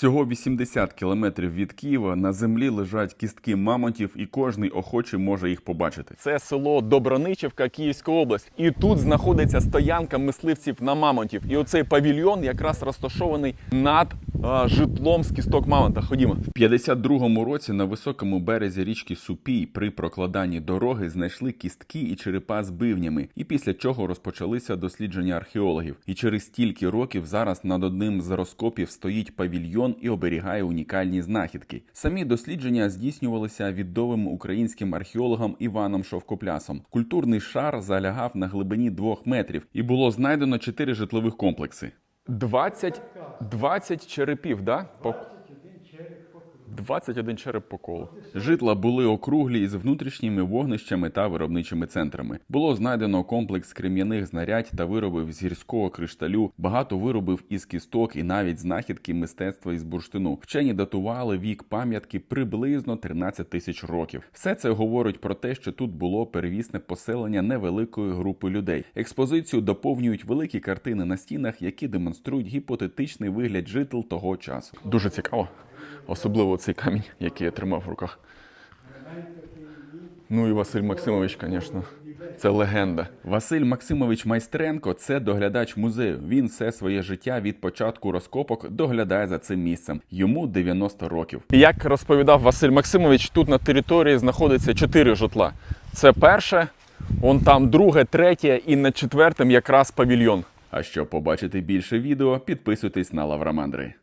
Всього 80 кілометрів від Києва на землі лежать кістки мамонтів, і кожний охочий може їх побачити. Це село Доброничівка, Київська область. І тут знаходиться стоянка мисливців на мамонтів. І оцей павільйон якраз розташований над житлом з кісток мамонта. Ходімо. В 52-му році на високому березі річки Супій при прокладанні дороги знайшли кістки і черепа з бивнями, і після чого розпочалися дослідження археологів. І через стільки років зараз над одним з розкопів стоїть павільйон і оберігає унікальні знахідки. Самі дослідження здійснювалися відомим українським археологом Іваном Шовкоплясом. Культурний шар залягав на глибині двох метрів, і було знайдено чотири житлових комплекси. 20, 20 черепів, да? По... 21 череп по колу. Житла були округлі із внутрішніми вогнищами та виробничими центрами. Було знайдено комплекс крем'яних знарядь та виробів з гірського кришталю, багато виробів із кісток і навіть знахідки мистецтва із бурштину. Вчені датували вік пам'ятки приблизно 13 тисяч років. Все це говорить про те, що тут було первісне поселення невеликої групи людей. Експозицію доповнюють великі картини на стінах, які демонструють гіпотетичний вигляд жител того часу. Дуже цікаво. Особливо цей камінь, який я тримав в руках. Ну і Василь Максимович, звісно, це легенда. Василь Максимович Майстренко це доглядач музею. Він все своє життя від початку розкопок доглядає за цим місцем. Йому 90 років. Як розповідав Василь Максимович, тут на території знаходиться чотири житла. Це перше, он там друге, третє і на четвертому якраз павільйон. А щоб побачити більше відео, підписуйтесь на Лаврамандри.